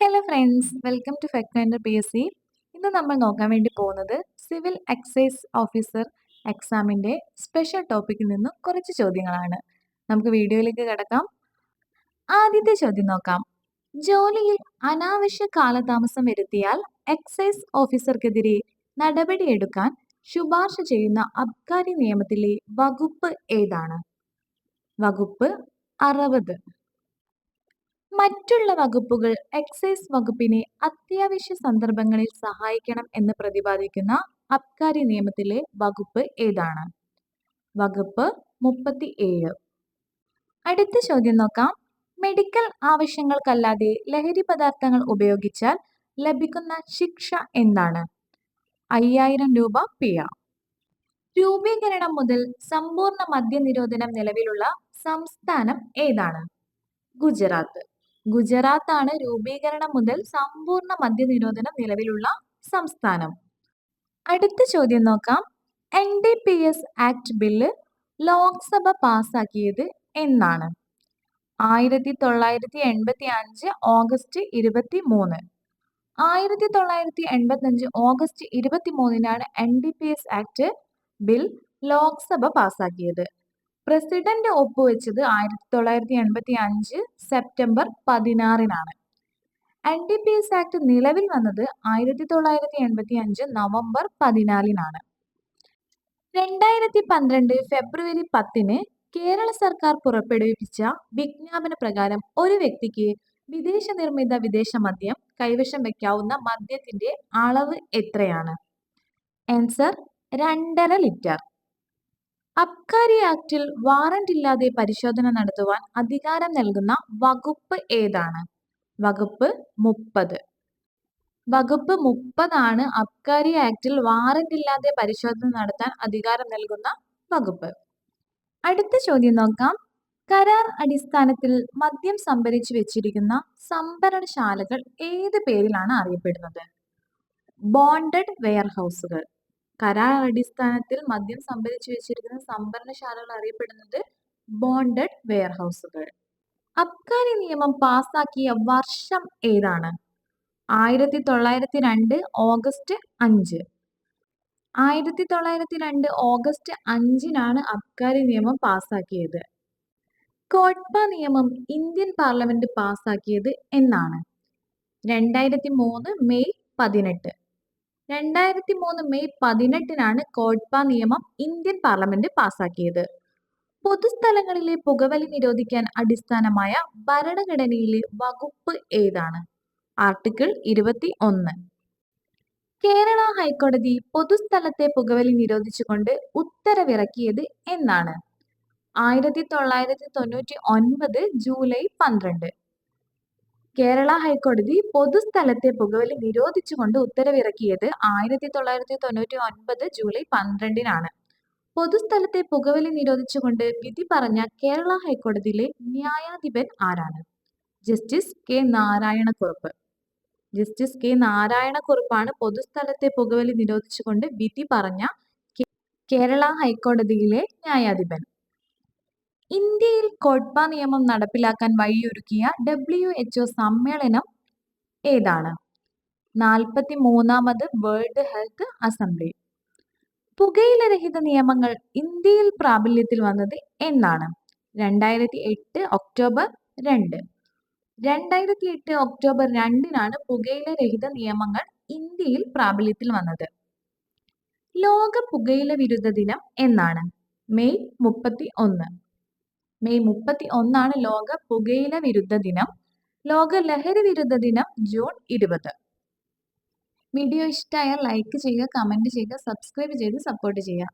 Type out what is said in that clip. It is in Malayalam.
Hello friends welcome to factor P S C ഇന്ന് നമ്മൾ നോക്കാൻ വേണ്ടി പോകുന്നത് സിവിൽ എക്സൈസ് ഓഫീസർ എക്സാമിന്റെ സ്പെഷ്യൽ ടോപ്പിക്കിൽ നിന്നും കുറച്ച് ചോദ്യങ്ങളാണ്. നമുക്ക് വീഡിയോയിലേക്ക് കിടക്കാം. ആദ്യത്തെ ചോദ്യം നോക്കാം. ജോലിയിൽ അനാവശ്യ കാലതാമസം വരുത്തിയാൽ എക്സൈസ് ഓഫീസർക്കെതിരെ നടപടിയെടുക്കാൻ ശുപാർശ ചെയ്യുന്ന അബ്കാരി നിയമത്തിലെ വകുപ്പ് ഏതാണ്? വകുപ്പ് അറുപത്. മറ്റുള്ള വകുപ്പുകൾ എക്സൈസ് വകുപ്പിനെ അത്യാവശ്യ സന്ദർഭങ്ങളിൽ സഹായിക്കണം എന്ന് പ്രതിപാദിക്കുന്ന അബ്കാരി നിയമത്തിലെ വകുപ്പ് ഏതാണ്? വകുപ്പ് മുപ്പത്തി ഏഴ് അടുത്ത ചോദ്യം നോക്കാം. മെഡിക്കൽ ആവശ്യങ്ങൾക്കല്ലാതെ ലഹരി പദാർത്ഥങ്ങൾ ഉപയോഗിച്ചാൽ ലഭിക്കുന്ന ശിക്ഷ എന്താണ്? അയ്യായിരം രൂപ പിഴ രൂപീകരണം മുതൽ സമ്പൂർണ മദ്യനിരോധനം നിലവിലുള്ള സംസ്ഥാനം ഏതാണ്? ഗുജറാത്ത്. ഗുജറാത്താണ് രൂപീകരണം മുതൽ സമ്പൂർണ മദ്യനിരോധനം നിലവിലുള്ള സംസ്ഥാനം. അടുത്ത ചോദ്യം നോക്കാം. N D P S act bill Lok Sabha പാസാക്കിയത് എന്നാണ്. ആയിരത്തി തൊള്ളായിരത്തി എൺപത്തി അഞ്ച് ഓഗസ്റ്റ് ഇരുപത്തി മൂന്ന് ആയിരത്തി തൊള്ളായിരത്തി എൺപത്തി അഞ്ച് ഓഗസ്റ്റ് ഇരുപത്തി മൂന്നിനാണ് N D P S act bill Lok Sabha പാസാക്കിയത്. പ്രസിഡന്റ് ഒപ്പുവെച്ചത് ആയിരത്തി തൊള്ളായിരത്തി എൺപത്തി അഞ്ച് September പതിനാറിനാണ്. N D P S act നിലവിൽ വന്നത് ആയിരത്തി തൊള്ളായിരത്തി എൺപത്തി അഞ്ച് നവംബർ പതിനാലിനാണ്. രണ്ടായിരത്തി പന്ത്രണ്ട് ഫെബ്രുവരി പത്തിന് കേരള സർക്കാർ പുറപ്പെടുവിപ്പിച്ച വിജ്ഞാപന പ്രകാരം ഒരു വ്യക്തിക്ക് വിദേശ നിർമ്മിത വിദേശ മദ്യം കൈവശം വയ്ക്കാവുന്ന മദ്യത്തിന്റെ അളവ് എത്രയാണ്? ആൻസർ രണ്ടര ലിറ്റർ. അബ്കാരി ആക്ടിൽ വാറന്റ് ഇല്ലാതെ പരിശോധന നടത്തുവാൻ അധികാരം നൽകുന്ന വകുപ്പ് ഏതാണ്? വകുപ്പ് മുപ്പത്. വകുപ്പ് മുപ്പതാണ് അബ്കാരി ആക്ടിൽ വാറന്റ് ഇല്ലാതെ പരിശോധന നടത്താൻ അധികാരം നൽകുന്ന വകുപ്പ്. അടുത്ത ചോദ്യം നോക്കാം. കരാർ അടിസ്ഥാനത്തിൽ മദ്യം സംഭരിച്ചു വെച്ചിരിക്കുന്ന സംഭരണശാലകൾ ഏത് പേരിലാണ് അറിയപ്പെടുന്നത്? ബോണ്ടഡ് വെയർഹൗസുകൾ കരാർ അടിസ്ഥാനത്തിൽ മദ്യം സംഭരിച്ചു വെച്ചിരിക്കുന്ന സംഭരണശാലകൾ അറിയപ്പെടുന്നത് ബോണ്ടഡ് വെയർഹൗസുകൾ. അബ്കാരി നിയമം പാസാക്കിയ വർഷം ഏതാണ്? ആയിരത്തി തൊള്ളായിരത്തി രണ്ട് ഓഗസ്റ്റ് അഞ്ച്. ആയിരത്തി തൊള്ളായിരത്തി രണ്ട് ഓഗസ്റ്റ് അഞ്ചിനാണ് അബ്കാരി നിയമം പാസാക്കിയത്. കോട്ട്പ നിയമം ഇന്ത്യൻ പാർലമെന്റ് പാസാക്കിയത് എന്നാണ്. രണ്ടായിരത്തി മൂന്ന് മെയ് പതിനെട്ട്. രണ്ടായിരത്തി മൂന്ന് മെയ് പതിനെട്ടിനാണ് കോഡ്പ നിയമം ഇന്ത്യൻ പാർലമെന്റ് പാസാക്കിയത്. പൊതുസ്ഥലങ്ങളിലെ പുകവലി നിരോധിക്കാൻ അടിസ്ഥാനമായ ഭരണഘടനയിലെ വകുപ്പ് ഏതാണ്? ആർട്ടിക്കിൾ ഇരുപത്തി ഒന്ന് കേരള ഹൈക്കോടതി പൊതുസ്ഥലത്തെ പുകവലി നിരോധിച്ചുകൊണ്ട് ഉത്തരവിറക്കിയത് എന്നാണ്. ആയിരത്തി തൊള്ളായിരത്തി തൊണ്ണൂറ്റി ഒൻപത് ജൂലൈ പന്ത്രണ്ട്. കേരള ഹൈക്കോടതി പൊതുസ്ഥലത്തെ പുകവലി നിരോധിച്ചുകൊണ്ട് ഉത്തരവിറക്കിയത് ആയിരത്തി തൊള്ളായിരത്തി തൊണ്ണൂറ്റി ഒൻപത് ജൂലൈ പന്ത്രണ്ടിനാണ്. പൊതുസ്ഥലത്തെ പുകവലി നിരോധിച്ചുകൊണ്ട് വിധി പറഞ്ഞ കേരള ഹൈക്കോടതിയിലെ ന്യായാധിപൻ ആരാണ്? Justice K Narayanakurup. Justice K നാരായണക്കുറുപ്പാണ് പൊതുസ്ഥലത്തെ പുകവലി നിരോധിച്ചുകൊണ്ട് വിധി പറഞ്ഞ കേരള ഹൈക്കോടതിയിലെ ന്യായാധിപൻ. ഇന്ത്യയിൽ കോട്ട്പ നിയമം നടപ്പിലാക്കാൻ വഴിയൊരുക്കിയ ഡബ്ല്യു എച്ച് സമ്മേളനം ഏതാണ്? നാൽപ്പത്തി മൂന്നാമത് വേൾഡ് ഹെൽത്ത് അസംബ്ലി. പുകയില രഹിത നിയമങ്ങൾ ഇന്ത്യയിൽ പ്രാബല്യത്തിൽ വന്നത് എന്നാണ്. രണ്ടായിരത്തി എട്ട് ഒക്ടോബർ രണ്ട്. രണ്ടായിരത്തി എട്ട് ഒക്ടോബർ രണ്ടിനാണ് പുകയില രഹിത നിയമങ്ങൾ ഇന്ത്യയിൽ പ്രാബല്യത്തിൽ വന്നത്. ലോക പുകയില വിരുദ്ധ ദിനം എന്നാണ്. മെയ് മുപ്പത്തി ഒന്ന് മെയ് മുപ്പത്തി ഒന്നാണ് ലോക പുകയില വിരുദ്ധ ദിനം. ലോക ലഹരി വിരുദ്ധ ദിനം ജൂൺ ഇരുപത്. വീഡിയോ ഇഷ്ടമായാൽ ലൈക്ക് ചെയ്യുക കമന്റ് ചെയ്യുക സബ്സ്ക്രൈബ് ചെയ്ത് സപ്പോർട്ട് ചെയ്യുക.